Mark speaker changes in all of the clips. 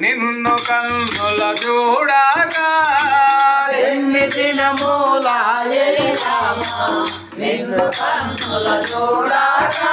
Speaker 1: నిన్ను కన్నుల చూడగా
Speaker 2: ఎన్ని దినములాయే నిన్ను కన్నుల చూడగా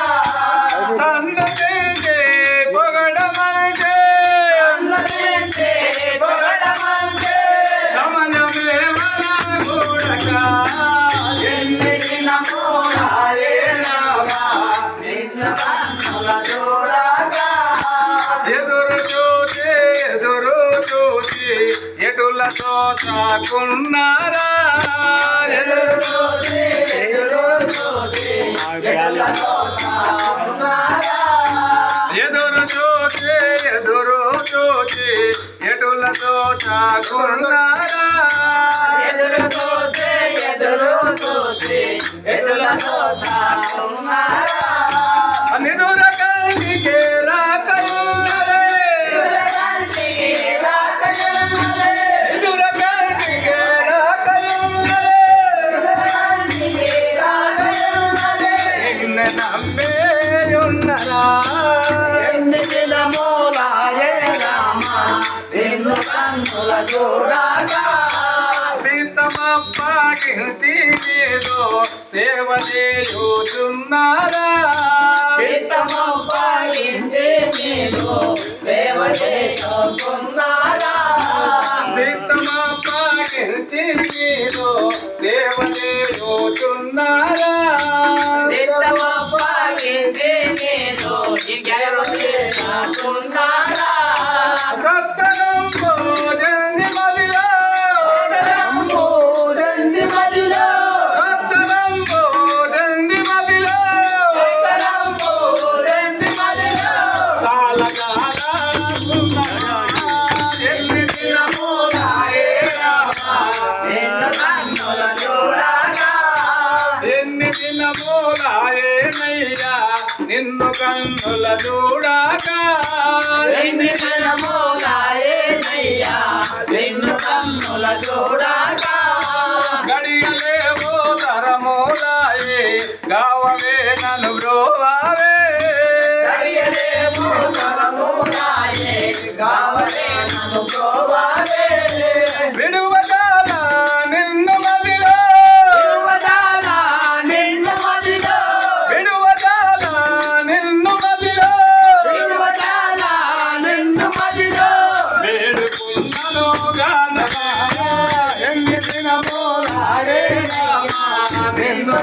Speaker 2: ఎటులతో చాకున్నారా
Speaker 1: ఎదురు చూచి ఎదురు చూచి ఎటులతో
Speaker 2: సాగుతున్నారా?
Speaker 1: ఎదురు చూచి ఎదురు చూచి ఎటులతో చాకున్నారా నమ్మే ఉన్నరా
Speaker 2: ఎన్ని దినములాయే రామా, నిన్ను కన్నుల చూడగా
Speaker 1: సీతమప్పగించి నీలో సేవ చేయుచున్నారా
Speaker 2: చిత్తమప్పగించి నీలో సేవ చేసుకున్నారా?
Speaker 1: సీతమప్పగించి నీలో సేవ చేయుచున్నారా
Speaker 2: కన్నుల చూడగా
Speaker 1: ఎన్ని దినములాయేనయ్యా, నిన్ను కన్నుల చూడగా గడియలేవో గావవే బ్రోవావే. విడువగాల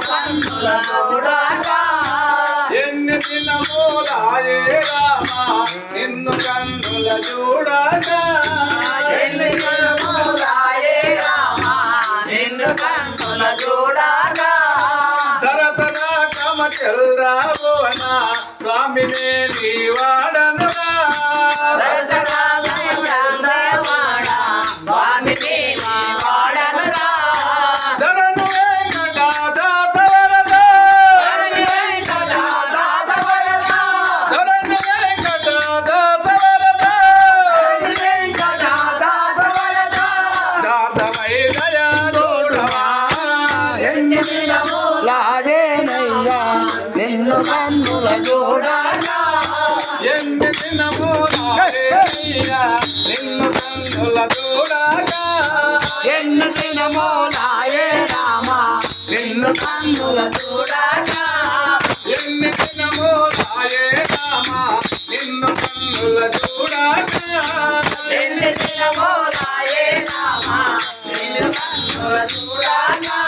Speaker 2: కన్నుల చూడగా
Speaker 1: ఎన్ని దినములాయే రామా నిన్ను కన్నుల చూడగా.
Speaker 2: ఎన్ని దినములాయే రామా, నిన్ను కన్నుల చూడగా.
Speaker 1: సరసరా కమ చెల్రాబోన స్వామినే నీవాడనురా
Speaker 2: ఎన్ని దినములాయే రామా. నిన్ను కన్నుల చూడగా
Speaker 1: ఎన్ని దినములాయే రామా. నిన్ను కన్నుల
Speaker 2: ఎన్ని నిన్ను కన్నుల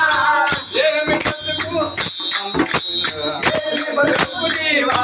Speaker 1: ఏమి ఏమి నీవా.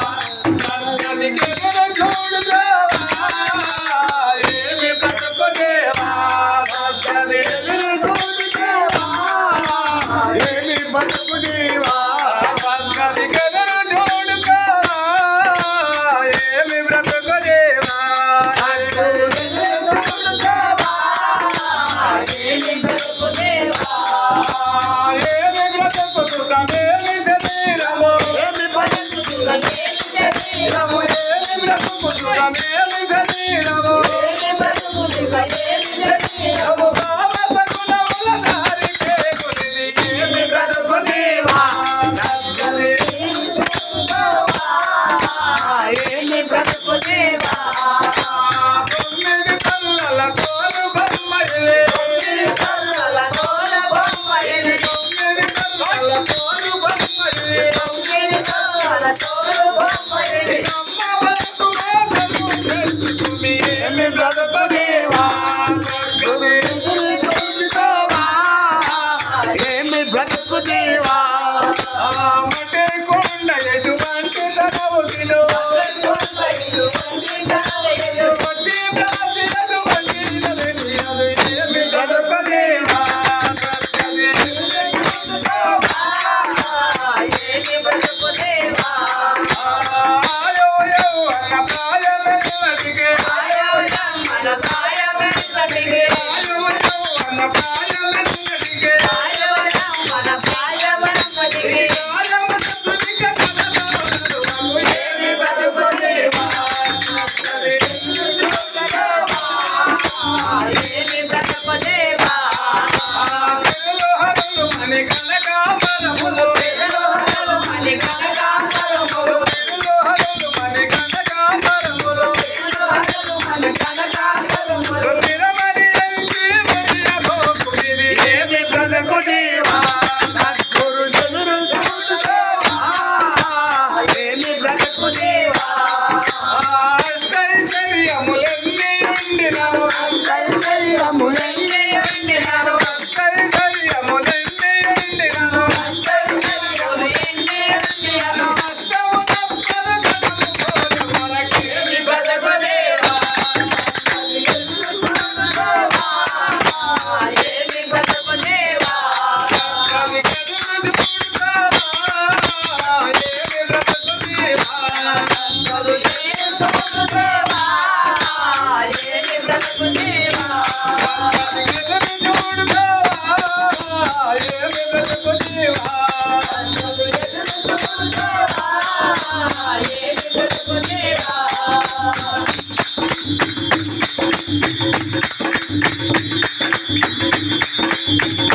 Speaker 1: కొట్టి ప్రాసి ఎటువంటి నదిని అది ఏమి బ్రతుకు దేవా ఆయో యో అన్న ప్రాయమెన్నటికే ఆయో యో అన్న ప్రాయమెన్నటికే ఆయమ్మ సత్తునిక కనబడదు ఏమి బ్రతుకు దేవా హరులు హరులు మని కనకాంబరములు హరులు హరులు మని కనకాంబరములు రుధిరమణి ఎంచి మరియ భోకునిది ఏమి బ్రతుకు
Speaker 3: దేవా సద్గురు చదురు చూడుకోవా ఏమి బ్రతుకు దేవా
Speaker 1: ఐశ్వర్యములన్నీ ఉండినను
Speaker 3: కైసల్యములన్నీ ఉండినను
Speaker 1: ఐశ్వర్యములన్నీ ఉండినను అష్టము తప్పదు కనము కోరు మనకేమి బ్రతుకు దేవా కవి కదులు చూడతావా ఏమి బ్రతుకు దేవా కవి కదులు చూడతావా ఏమి బ్రతుకు దేవా